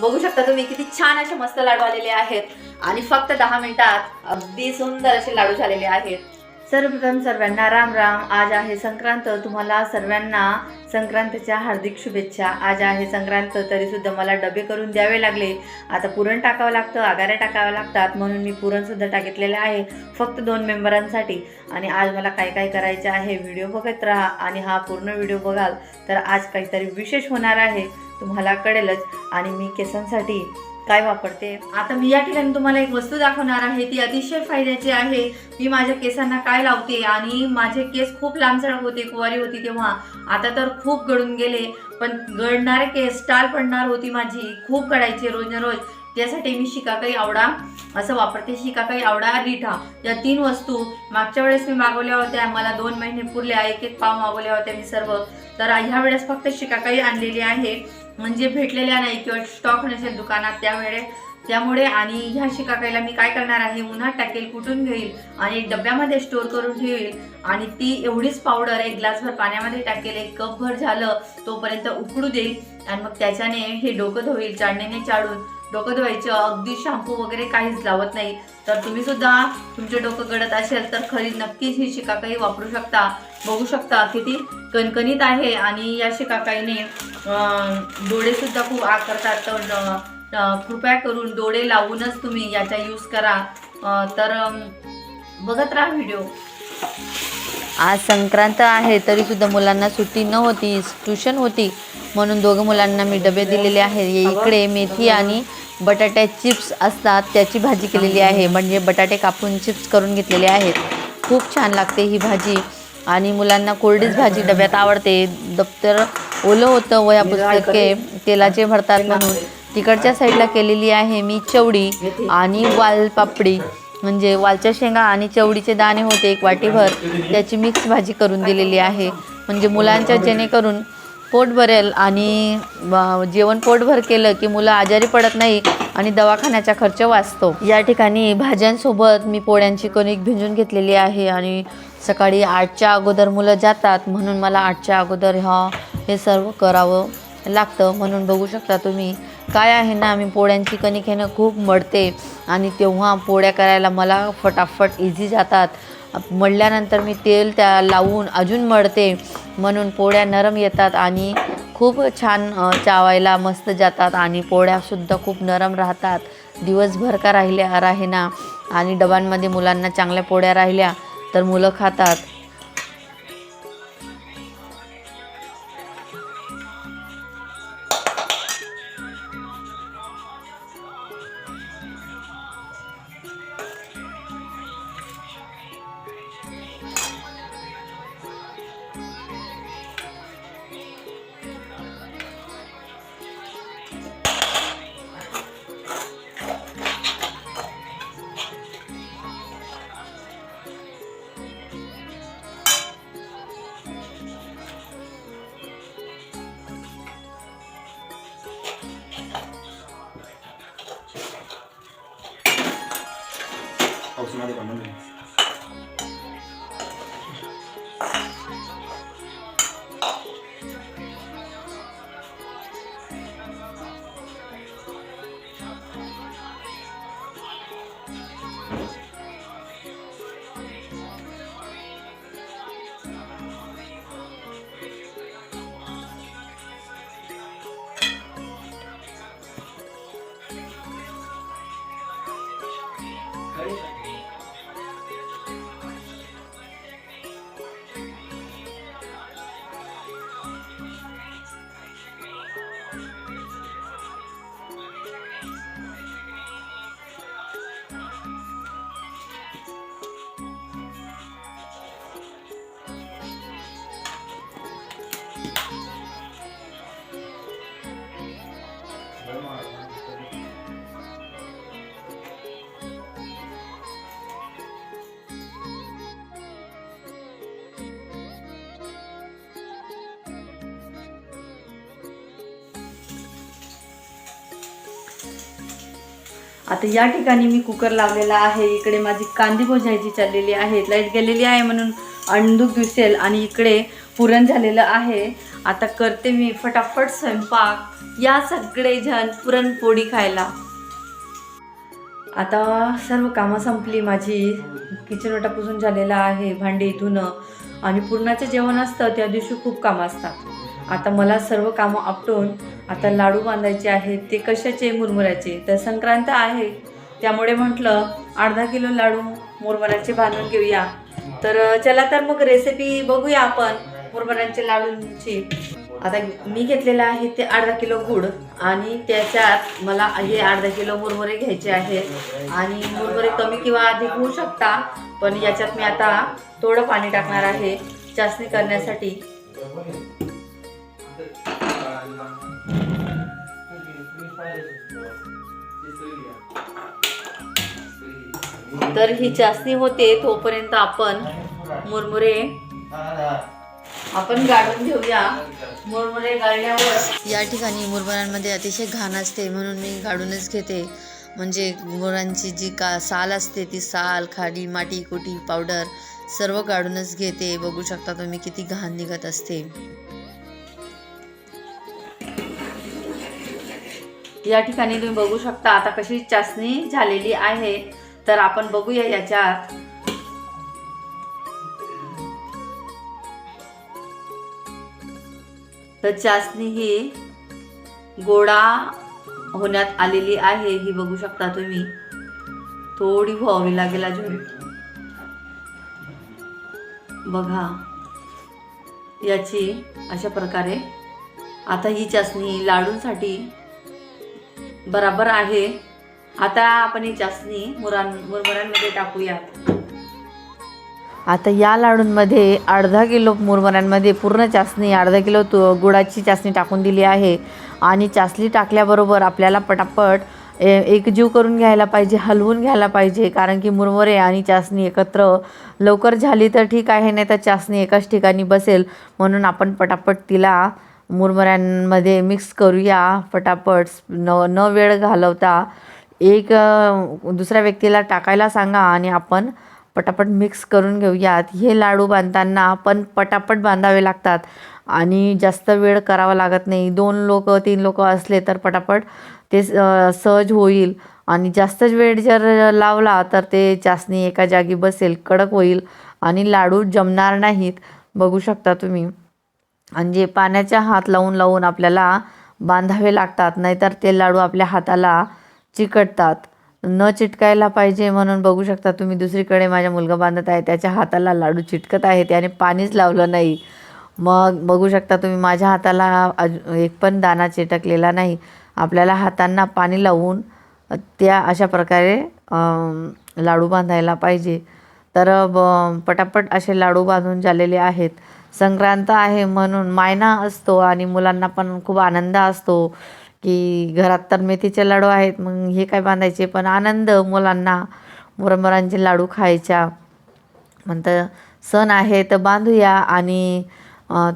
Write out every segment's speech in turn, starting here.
बघू शकता तुम्ही किती छान असे मस्त लाडू आलेले आहेत. आणि फक्त दहा मिनिटात अगदी सुंदर असे लाडू झालेले आहेत. सर्वप्रथम सर्वांना राम राम. आज आहे संक्रांत. तुम्हाला सर्वांना संक्रांतीच्या हार्दिक शुभेच्छा. आज आहे संक्रांत तरीसुद्धा मला डबे करून द्यावे लागले. आता पुरण टाकावं लागतं आगाऱ्या टाकाव्या लागतात. म्हणून मी पुरणसुद्धा टाकितलेले आहे फक्त दोन मेंबरांसाठी. आणि आज मला काय काय करायचे आहे व्हिडिओ बघत राहा. आणि हा पूर्ण व्हिडिओ बघाल तर आज काहीतरी विशेष होणार आहे. तुम्हाला कळेलच. आणि मी केसांसाठी काय वापरते? आता मी या ठिकाणी तुम्हाला एक वस्तू दाखवणार आहे ती अतिशय फायद्याची आहे. मी माझ्या केसांना काय लावते? आणि माझे केस खूप लांबसडक होते कुवारी होती तेव्हा. आता तर खूप गळून गेले पण गळणारे केस टाल पडणार होती माझी. खूप गळायची रोज न रोज. त्यासाठी मी शिकाकाई आवडा असं वापरते शिकाकाई आवडा रिठा. या तीन वस्तू मागच्या वेळेस मी मागवल्या होत्या मला दोन महिने पुरल्या एक एक पाव मागवल्या होत्या मी सर्व. तर ह्या वेळेस फक्त शिकाकाई आणलेली आहे. म्हणजे भेटलेल्या नाही किंवा स्टॉक नसेल दुकानात त्यावेळे त्यामुळे आणि ह्या शिकाकाईला मी काय करणार आहे? उन्हात टाकेल कुठून घेईल? आणि डब्यामध्ये स्टोअर करून ठेवेल. आणि ती एवढीच पावडर एक ग्लासभर पाण्यामध्ये टाकेल एक कपभर झालं तोपर्यंत उकडू देईल. आणि मग त्याच्याने हे डोकं धुईल चाळणीने चाळून. डोकं धुवायचं अगदी शॅम्पू वगैरे काहीच लावत नाही. तर तुम्ही सुद्धा तुमचे डोकं गळत असेल तर खरी नक्कीच ही शिकाकाई वापरू शकता बघू शकता किती कणकणीत आहे आणि या शिकाकाईने डोळेसुद्धा डोळे सुद्धा खूप आकारतात. तर कृपया करून डोळे लावूनच तुम्ही याचा यूज करा. तर बघत राहा व्हिडिओ आज संक्रांत आहे तरी सुद्धा मुलांना सुट्टी न होती ट्युशन होती म्हणून दोघं मुलांना मी डबे दिलेले आहेत. इकडे मेथी आणि बटाट्या चिप्स असतात त्याची भाजी केलेली आहे. म्हणजे बटाटे कापून चिप्स करून घेतलेले आहेत. खूप छान लागते ही भाजी. आणि मुलांना कोरडीच भाजी डब्यात आवडते. दप्तर ओलं होतं वया पुस्तके तेलाचे भरतात म्हणून. तिकडच्या साईडला केलेली आहे मी चवडी आणि वालपापडी म्हणजे वालच्या शेंगा आणि चवडीचे दाणे होते एक वाटीभर. त्याची मिक्स भाजी करून दिलेली आहे. म्हणजे मुलांच्या जेणेकरून पोट भरेल आणि जेवण पोटभर केलं की मुलं आजारी पडत नाही आणि दवाखान्याचा खर्च वाचतो. या ठिकाणी भाज्यांसोबत मी पोळ्यांची कणिक भिंजून घेतलेली आहे आणि सकाळी आठच्या अगोदर मुलं जातात म्हणून मला आठच्या अगोदर हा हे सर्व करावं लागतं म्हणून बघू शकता तुम्ही. काय आहे ना मी पोळ्यांची कणिक हे खूप मळते आणि तेव्हा पोळ्या करायला मला फटाफट इझी जातात. मळल्यानंतर मी तेल त्या लावून अजून मळते म्हणून पोळ्या नरम येतात आणि खूप छान चावायला मस्त जातात आणि पोळ्यासुद्धा खूप नरम राहतात. दिवसभर का राहिल्या राहे ना आणि डबांमध्ये मुलांना चांगल्या पोळ्या राहिल्या तर मुलं खातात. पावसामध्ये पण म्हणून. आता या ठिकाणी मी कुकर लावलेला आहे. इकडे माझी कांदी भोजायची चाललेली आहे. लाइट गेलेली आहे म्हणून अंडूक दिसेल आणि इकडे पुरण झालेलं आहे. आता करते मी फटाफट स्वयंपाक. या सगळेजण पुरणपोळी खायला. आता सर्व कामं संपली. माझी किचन वाटा पुसून झालेला आहे भांडी धुणं. आणि पुरणाचं जेवण असतं त्या दिवशी खूप कामं असतात. आता मला सर्व कामं आपटून आता लाडू बांधायचे आहेत ते कशाचे मुरमुऱ्याचे? तर संक्रांत आहे. त्यामुळे म्हटलं अर्धा किलो लाडू मुरमुऱ्याचे बांधून घेऊया. तर चला तर मग रेसिपी बघूया आपण मुरमुऱ्यांचे लाडूंची. आता मी घेतलेलं आहे ते अर्धा किलो गुड आणि त्याच्यात मला हे अर्धा किलो मुरमुरे घ्यायचे आहेत. आणि मुरमुरे कमी किंवा अधिक होऊ शकता पण याच्यात मी आता थोडं पाणी टाकणार आहे चाचणी करण्यासाठी. तर ही चाचणी होते तोपर्यंत आपण मुरमुरे आपण गाळून घेऊया. मुरमुरे गाळल्यावर या ठिकाणी मुरमुऱ्यांमध्ये अतिशय घाण असते म्हणून मी गाडूनच घेते. म्हणजे मुरांची जी का साल असते ती साल खाडी माटी कुटी पावडर सर्व काढूनच घेते. बघू शकता तुम्ही किती घाण निघत असते. या ठिकाणी तुम्ही बघू शकता आता कशी चाचणी झालेली आहे. तर आपण बघूया याच्यात. तर चाचणी ही गोडा होण्यात आलेली आहे ही बघू शकता तुम्ही. थोडी व्हावी लागेल अजून. बघा. याची अशा प्रकारे आता ही चाचणी लाडूंसाठी बराबर आहे. आता आपण ही चाचणी मुरां मुरमुऱ्यांमध्ये टाकूयात. आता या लाडूंमध्ये अर्धा किलो मुरमुऱ्यांमध्ये पूर्ण चाचणी अर्धा किलो तु गुळाची चाचणी टाकून दिली आहे. आणि चाचणी टाकल्याबरोबर आपल्याला पटापट ए- एकजीव करून घ्यायला पाहिजे हलवून घ्यायला पाहिजे कारण की मुरमुरे आणि चाचणी एकत्र लवकर झाली तर ठीक आहे नाही तर चाचणी एकाच ठिकाणी बसेल म्हणून आपण पटापट तिला मुरमुऱ्यांमध्ये मिक्स करूया पटापट न न वेळ घालवता एक दुसऱ्या व्यक्तीला टाकायला सांगा आणि आपण पटापट मिक्स करून घेऊयात. हे लाडू बांधताना पण पटापट बांधावे लागतात आणि जास्त वेळ करावा लागत नाही. दोन लोक तीन लोक असले तर पटापट ते स- सहज होईल आणि जास्तच वेळ जर लावला तर ते चासणी एका जागी बसेल कडक होईल आणि लाडू जमणार नाहीत. बघू शकता तुम्ही. म्हणजे पाण्याच्या हात लावून लावून आपल्याला बांधावे लागतात नाहीतर ते लाडू आपल्या हाताला चिकटतात. न चिटकायला पाहिजे म्हणून बघू शकता तुम्ही दुसरीकडे माझा मुलगा बांधत आहे त्याच्या हाताला लाडू चिटकत आहे त्याने पाणीच लावलं नाही. मग बघू शकता तुम्ही माझ्या हाताला अज- एक पण दाना चिटकलेला नाही. आपल्याला हातांना पाणी लावून त्या अशा प्रकारे लाडू बांधायला पाहिजे. तर ब पटापट असे लाडू बांधून झालेले आहेत. संक्रांत आहे म्हणून मायना असतो आणि मुलांना पण खूप आनंद असतो की घरात तर मेथीचे लाडू आहेत मग हे काय बांधायचे? पण आनंद मुलांना मुरमुरांचे लाडू खायच्या. म्हणतं सण आहे तर बांधूया आणि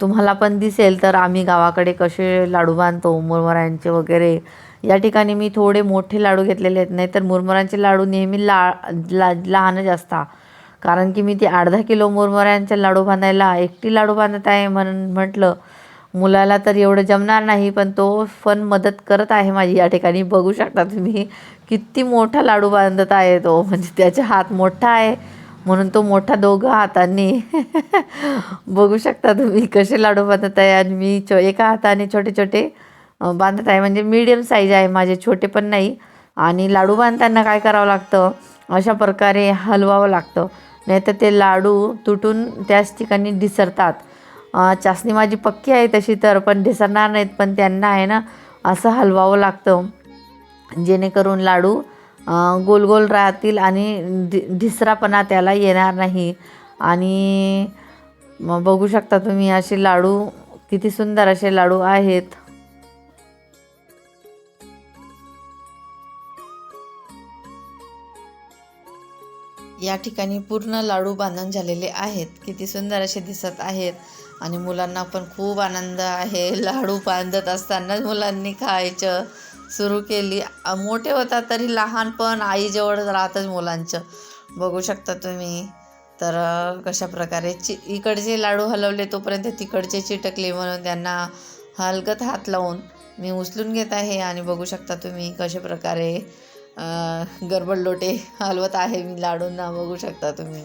तुम्हाला पण दिसेल तर आम्ही गावाकडे कसे लाडू बांधतो मुरमुरांचे वगैरे. या ठिकाणी मी थोडे मोठे लाडू घेतलेले आहेत नाही तर मुरमुरांचे लाडू नेहमी ला ला लहानच असतात कारण की मी ती अर्धा किलो मुरमुऱ्यांचे लाडू बांधायला एकटी लाडू बांधत आहे म्हणून म्हटलं. मुलाला तर एवढं जमणार नाही पण तो पण मदत करत आहे माझी. या ठिकाणी बघू शकता तुम्ही किती मोठा लाडू बांधत आहे तो. म्हणजे त्याचा हात मोठा आहे म्हणून तो मोठा दोघं हातांनी बघू शकता तुम्ही कसे लाडू बांधत आहे. आणि मी चो एका हाताने छोटे छोटे बांधत आहे. म्हणजे मीडियम साईज आहे. माझे छोटे पण नाही. आणि लाडू बांधताना काय करावं लागतं? अशा प्रकारे हलवावं लागतं. नाहीतर ते लाडू तुटून त्याच ठिकाणी ढिसरतात चाचणी माझी पक्की आहे तशी तर पण ढिसरणार नाहीत पण त्यांना आहे ना असं हलवावं लागतं. जेणेकरून लाडू गोल गोल राहतील आणि ढि ढिसरापणा त्याला येणार नाही. आणि मग बघू शकता तुम्ही असे लाडू किती सुंदर असे लाडू आहेत. या ठिकाणी पूर्ण लाडू बांधून झालेले आहेत. किती सुंदर असे दिसत आहेत. आणि मुलांना पण खूप आनंद आहे. लाडू बांधत असतानाच मुलांनी खायचं सुरू केली. मोठे होतात तरी लहानपण आईजवळ राहतच मुलांचं. बघू शकता तुम्ही. तर कशा प्रकारे चि इकडचे लाडू हलवले तोपर्यंत तिकडचे चिटकले म्हणून त्यांना हलगत हात लावून मी उचलून घेत आहे. आणि बघू शकता तुम्ही कशा प्रकारे गरबड लोटे हलवत आहे मी लाडूंना बघू शकता तुम्ही.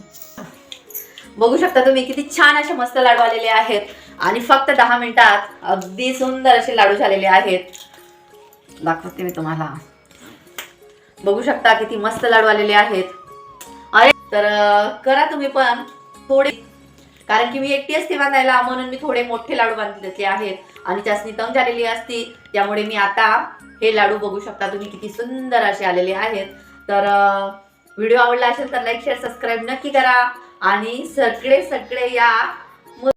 बघू शकता तुम्ही किती छान असे मस्त लाडू आलेले आहेत. आणि फक्त दहा मिनिटात अगदी सुंदर असे लाडू झालेले आहेत. दाखवते मी तुम्हाला. बघू शकता किती मस्त लाडू आलेले आहेत. अरे तर करा तुम्ही पण. थोडे कारण की मी एकटी असते बांधायला म्हणून मी थोडे मोठे लाडू बांधलेले आहेत. आणि त्यासनी तंग झालेली असती. त्यामुळे मी आता हे लाडू बघू शकता तुम्ही किती सुंदर असे आलेले आहेत. तर व्हिडिओ आवडला असेल तर लाईक शेअर सबस्क्राईब नक्की करा. आणि सगळे सगळे या